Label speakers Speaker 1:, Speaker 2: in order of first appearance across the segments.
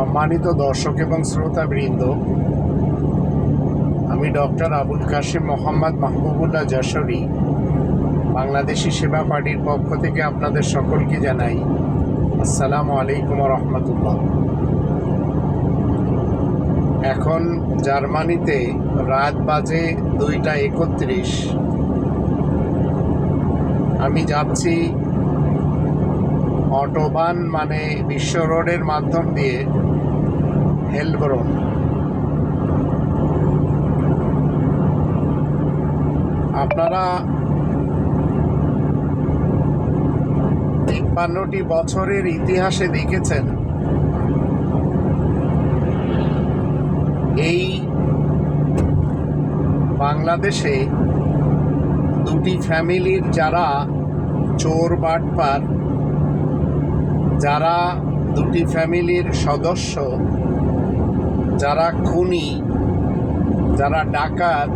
Speaker 1: সম্মানিত দর্শক এবং শ্রোতাবৃন্দ, আমি ডক্টর আবুল কাশিম মোহাম্মদ মাহবুবুল্লাহ যশোরী, বাংলাদেশি সেবা পার্টির পক্ষ থেকে আপনাদের সকলকে জানাই আসসালামু আলাইকুম রহমতুল্লাহ। এখন জার্মানিতে রাত বাজে দুইটা একত্রিশ। আমি যাচ্ছি অটোবান মানে বিশ্ব রোডের মাধ্যম দিয়ে হেলব্রন আপনারা তিপ্পান্নটি বছরের ইতিহাসে দেখেছেন। এই বাংলাদেশে দুটি ফ্যামিলির যারা চোর বাটপার, যারা দুটি ফ্যামিলির সদস্য যারা খুনি, যারা ডাকাত,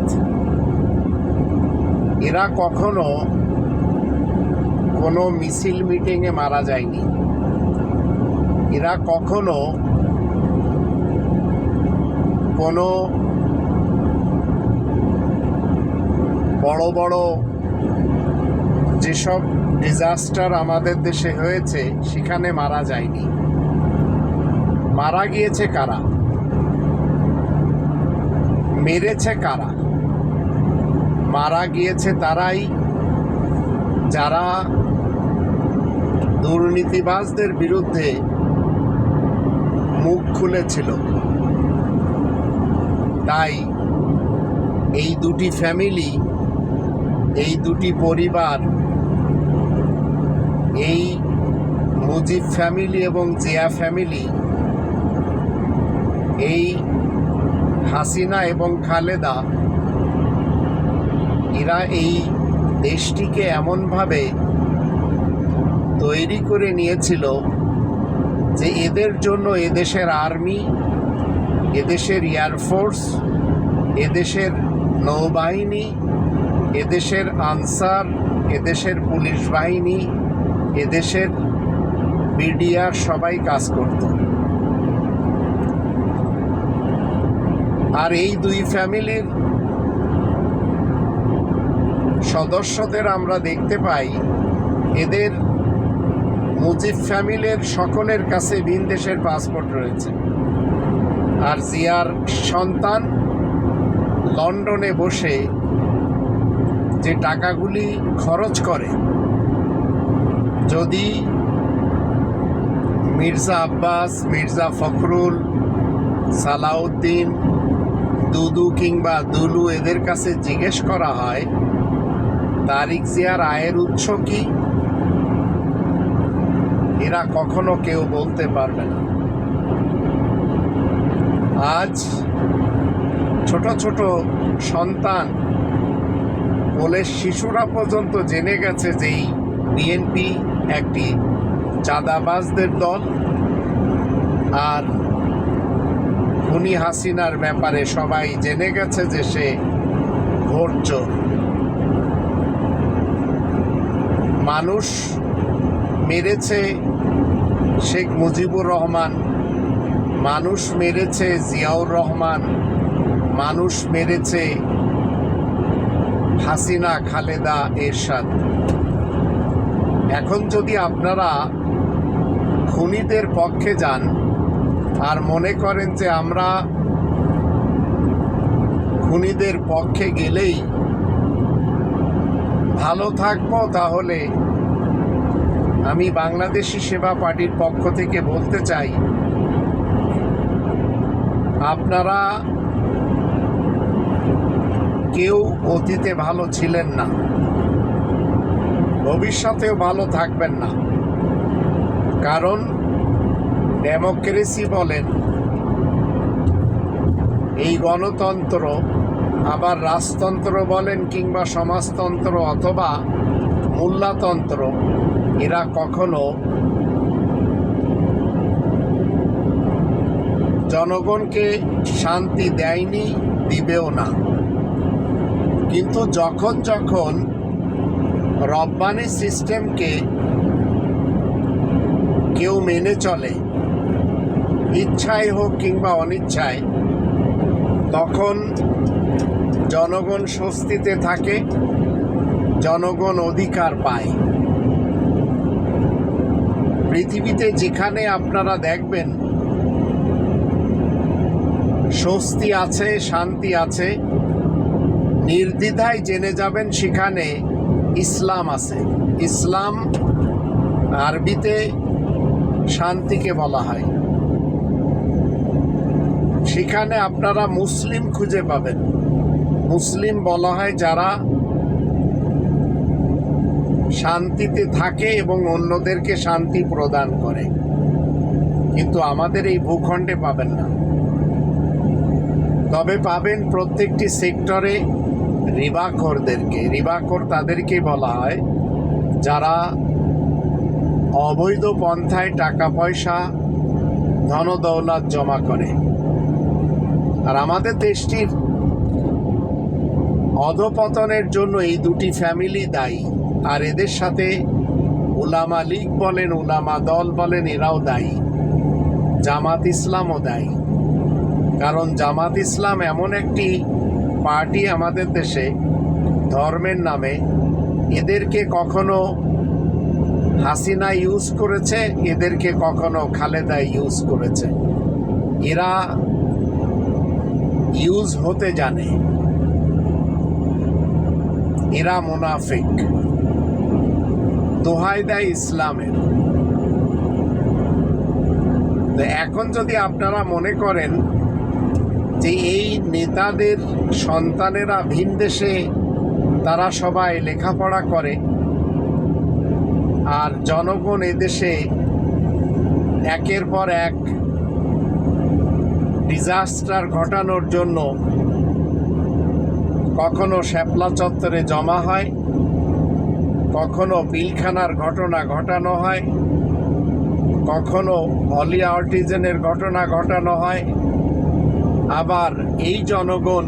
Speaker 1: এরা কখনো কোনো মিছিল মিটিংয়ে মারা যায়নি। এরা কখনো কোনো বড় বড় যেসব ডিজাস্টার আমাদের দেশে হয়েছে, সেখানে মারা যায়নি। মারা গিয়েছে কারা? মেরেছে কারা? মারা গিয়েছে তারাই। যারা দুর্নীতিবাজদের বিরুদ্ধে মুখ খুলেছিল। তাই এই দুটি ফ্যামিলি, এই দুটি পরিবার, এই মুজিব ফ্যামিলি এবং জিয়া ফ্যামিলি, এই হাসিনা এবং খালেদা, এরা এই দেশটিকে এমনভাবে তৈরি করে নিয়েছিল যে এদের জন্য এদেশের আর্মি, এদেশের এয়ারফোর্স এদেশের নৌবাহিনী, এদেশের আনসার, এদেশের পুলিশ বাহিনী, এদেশের বিডিআর সবাই কাজ করত। আর এই দুই ফ্যামিলির সদস্যদের আমরা দেখতে পাই, এদের মুজিব ফ্যামিলির সকলের কাছে ভিন দেশের পাসপোর্ট রয়েছে। আর জিয়ার সন্তান লন্ডনে বসে যে টাকাগুলি খরচ করে, যদি মির্জা আব্বাস, মির্জা ফখরুল, সালাউদ্দিন দুদু কিংবা দুলু এদের কাছে জিজ্ঞেস করা হয় তারিক জিয়ার আয়ের উৎস কি? এরা কখনো কেউ বলতে পারবে না। আজ ছোট ছোট সন্তান বলে শিশুরা পর্যন্ত জেনে গেছে যে এই বিএনপি একটি চাঁদাবাজদের দল। আর খুনি হাসিনার ব্যাপারে সবাই জেনে গেছে যে সে চোর। মানুষ মেরেছে শেখ মুজিবুর রহমান, মানুষ মেরেছে জিয়াউর রহমান, মানুষ মেরেছে হাসিনা খালেদা এরশাদ। এখন যদি আপনারা খুনিদের পক্ষে যান আর মনে করেন যে আমরা খুনিদের পক্ষে গেলেই ভালো থাকব, তাহলে আমি বাংলাদেশি সেবা পার্টির পক্ষ থেকে বলতে চাই, আপনারা কেউ অতীতে ভালো ছিলেন না, ভবিষ্যতেও ভালো থাকবেন না। কারণ ডেমোক্রেসি বলেন। এই গণতন্ত্র আবার রাজতন্ত্র বলেন কিংবা সমাজতন্ত্র অথবা মূল্যতন্ত্র, এরা কখনো জনগণকে শান্তি দেয়নি, দিবেও না। কিন্তু যখন যখন রব্বানি সিস্টেমকে কেউ মেনে চলে ইচ্ছায় হোক কিংবা অনিচ্ছায় তখন জনগণ স্বস্তিতে থাকে, জনগণ অধিকার পায়। পৃথিবীতে যেখানে আপনারা দেখবেন, স্বস্তি আছে, শান্তি আছে, নির্দ্বিধায় জেনে যাবেন সেখানে ইসলাম আছে। ইসলাম আরবিতে শান্তিকে বলা হয়। সেখানে আপনারা মুসলিম খুঁজে পাবেন। মুসলিম বলা হয় যারা শান্তিতে থাকে এবং অন্যদেরকে শান্তি প্রদান করে। কিন্তু আমাদের এই ভূখণ্ডে পাবেন না। তবে পাবেন প্রত্যেকটি সেক্টরে রিবাখরদেরকে। রিবাখর তাদেরকে বলা হয় যারা অবৈধ পন্থায় টাকা পয়সা ধন দৌলত জমা করে। আর আমাদের দেশটির অধপতনের জন্য এই দুটি ফ্যামিলি দায়ী। আর এদের সাথে উলামা লীগ বলেন, উলামা দল বলেন, এরাও দায়ী। জামাত ইসলামও দায়ী। কারণ জামাত ইসলাম এমন একটি পার্টি আমাদের দেশে, ধর্মের নামে, এদেরকে কখনো হাসিনা ইউজ করেছে, এদেরকে কখনো খালেদা ইউজ করেছে। এরা ইউজ হতে জানে। এরা মুনাফিক। দোহাই দেয় ইসলামের এখন যদি আপনারা মনে করেন যে এই নেতাদের সন্তানেরা ভিন দেশে তারা সবাই লেখাপড়া করে, আর জনগণ এদেশে একের পর এক ডিজাস্টার ঘটানোর জন্য কখনো শ্যাপলা চত্বরে জমা হয়, কখনো পিলখানার ঘটনা ঘটানো হয়, কখনো অলি আর্টিজেনের ঘটনা ঘটানো হয়। আবার এই জনগণ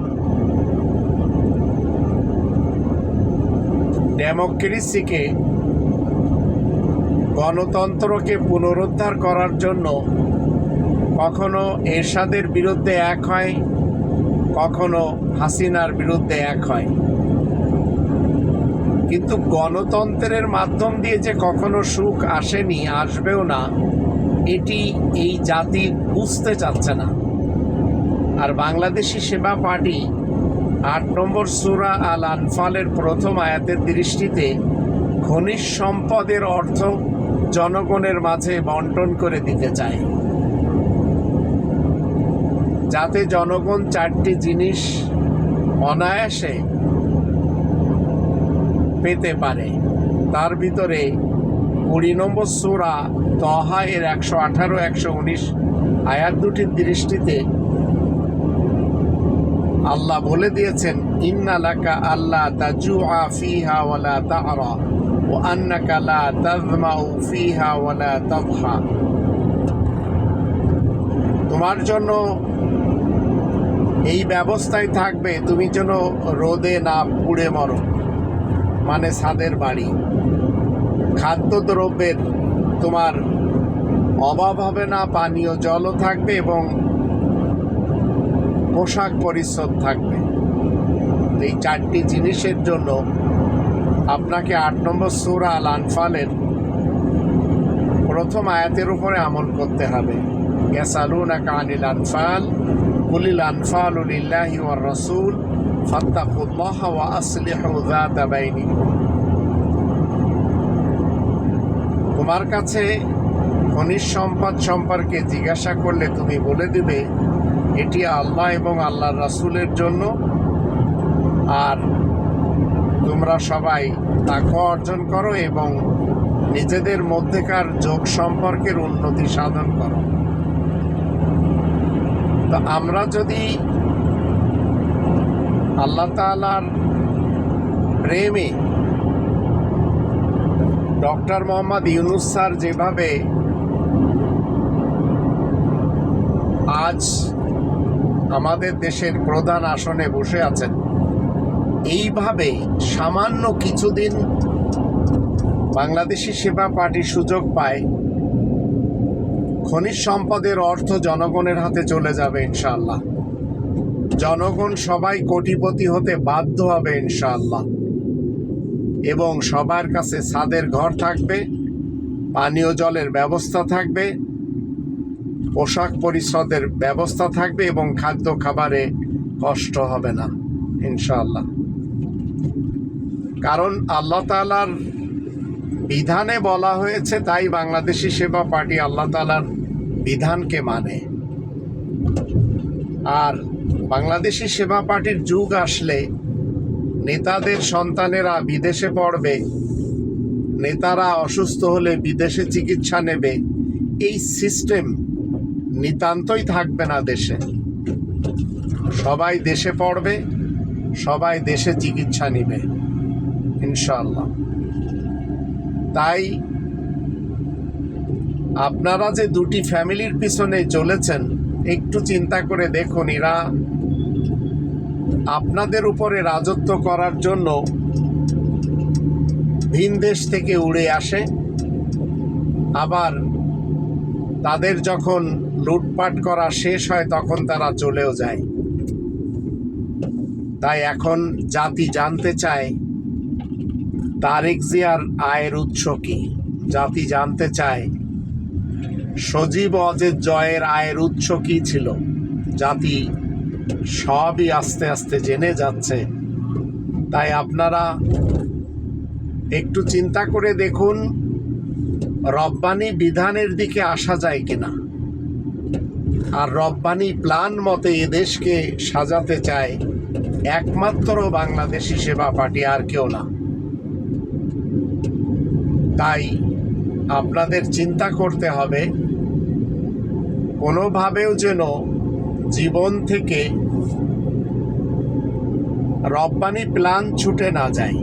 Speaker 1: ডেমোক্রেসিকে, গণতন্ত্রকে পুনরুদ্ধার করার জন্য কখনো এরশাদের বিরুদ্ধে এক হয়, কখনো হাসিনার বিরুদ্ধে এক হয়। কিন্তু গণতন্ত্রের মাধ্যম দিয়ে যে কখনো সুখ আসেনি, আসবেও না, এটি এই জাতি বুঝতে চাচ্ছে না। আর বাংলাদেশি সেবা পার্টি আট নম্বর সুরা আল আনফালের প্রথম আয়াতের দৃষ্টিতে খনিজ সম্পদের অর্থ জনগণের মাঝে বন্টন করে দিতে চায়। যাতে জনগণ চারটি জিনিস অনায়াসে পেতে পারে। তার ভিতরে কুড়ি নম্বর সুরা তহা এর একশো আঠারো, একশো উনিশ আয়াত দুটির দৃষ্টিতে আল্লাহ বলে দিয়েছেন, ইন্না লাকা আল্লাহ তাজুআ ফিহা ওয়ালা তা'রা ওয়া আন্নাকা লা তাযমাউ ফিহা ওয়ালা তাদহা তোমার জন্য এই ব্যবস্থায় থাকবে, তুমি যেন রোদে না পুড়ে মরো। মানে ছাদের বাড়ি। খাদ্যদ্রব্যের তোমার অভাব হবে না, পানীয় জলও থাকবে এবং পোশাক পরিচ্ছদ থাকবে। এই চারটি জিনিসের জন্য আপনাকে আট নম্বর সুরা আল আনফালের প্রথম আয়াতের উপরে আমল করতে হবে। ইয়াসালুনাকা আনিল আনফাল রাসূল তোমার কাছে খনিজ সম্পদ সম্পর্কে জিজ্ঞাসা করলে তুমি বলে দিবে, এটি আল্লাহ এবং আল্লাহর রাসূলের জন্য। আর তোমরা সবাই তাকে অর্জন করো এবং নিজেদের মধ্যেকার যোগ সম্পর্কের উন্নতি সাধন করো। তো আমরা যদি আল্লাহ তালার প্রেমে ডক্টর মোহাম্মদ ইউনুস স্যার যেভাবে আজ আমাদের দেশের প্রধান আসনে বসে আছেন, এইভাবে সামান্য কিছুদিন বাংলাদেশি সেবা পার্টি সুযোগ পায় খনিজ সম্পদের অর্থ জনগণের হাতে চলে যাবে ইনশাআল্লাহ। জনগণ সবাই কোটিপতি হতে বাধ্য হবে ইনশাআল্লাহ। এবং সবার কাছে ছাদের ঘর থাকবে, পানীয় জলের ব্যবস্থা থাকবে, পোশাক পরিচ্ছদের ব্যবস্থা থাকবে এবং খাদ্য খাবারে কষ্ট হবে না, ইনশাআল্লাহ। কারণ আল্লাহ তালার বিধানে বলা হয়েছে, তাই বাংলাদেশি সেবা পার্টি আল্লাহ তালার বিধানকে মানে। আর বাংলাদেশি সেবা পার্টির যুগ আসলে নেতাদের সন্তানেরা বিদেশে পড়বে, নেতারা অসুস্থ হলে বিদেশে চিকিৎসা নেবে, এই সিস্টেম নিতান্তই থাকবে না দেশে। সবাই দেশে পড়বে, সবাই দেশে চিকিৎসা নিবে ইনশাল্লাহ তাই আপনারা যে দুটি ফ্যামিলির পিছনে চলেছেন, একটু চিন্তা করে দেখুন এরা আপনাদের উপরে রাজত্ব করার জন্য ভিন দেশ থেকে উড়ে আসে। আবার তাদের যখন লুটপাট করা শেষ হয়, তখন তারা চলেও যায়। তাই এখন জাতি জানতে চায় তারেক জিয়ার আয়ের উৎস কি? জাতি জানতে চায়। সজীব অজের জয়ের আয়ের উৎস কি ছিল? জাতি সবই আস্তে আস্তে জেনে যাচ্ছে। তাই আপনারা একটু চিন্তা করে দেখুন, রব্বানি বিধানের দিকে আসা যায় কিনা। আর রব্বানি প্ল্যান মতে এদেশকে সাজাতে চায় একমাত্র বাংলাদেশি সেবা পার্টি আর কেউ না। তাই আপনাদের চিন্তা করতে হবে। কোনোভাবেও যেন জীবন থেকে রব্বানি প্ল্যান ছুটে না যায়।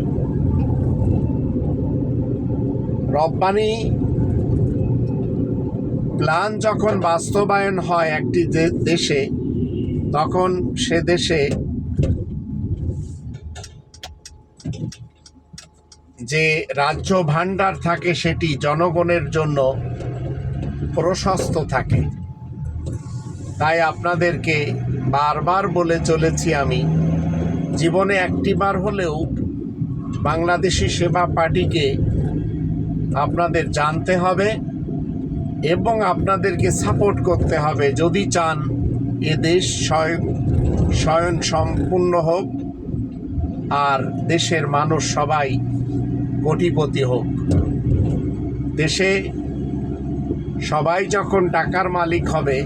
Speaker 1: রব্বানি প্ল্যান যখন বাস্তবায়ন হয় একটি দেশে, তখন সে দেশে যে রাজ্য ভাণ্ডার থাকে সেটি জনগণের জন্য প্রশস্ত থাকে। তাই আপনাদেরকে বারবার বলে চলেছি আমি, জীবনে একটিবার হলেও বাংলাদেশি সেবা পার্টিকে আপনাদের জানতে হবে এবং আপনাদেরকে সাপোর্ট করতে হবে। যদি চান এ দেশ স্বয়ং স্বয়ং সম্পূর্ণ হোক, আর দেশের মানুষ সবাই কোটিপতি হোক। দেশে সবাই যখন টাকার মালিক হবে,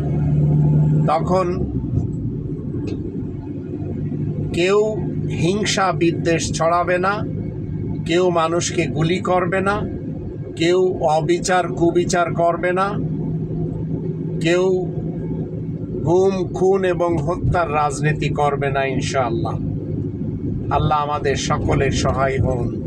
Speaker 1: তখন কেউ হিংসা বিদ্বেষ ছড়াবে না, কেউ মানুষকে গুলি করবে না, কেউ অবিচার কুবিচার করবে না, কেউ গুম, খুন এবং হত্যার রাজনীতি করবে না ইনশাআল্লাহ। আল্লাহ আমাদের সকলের সহায় হন।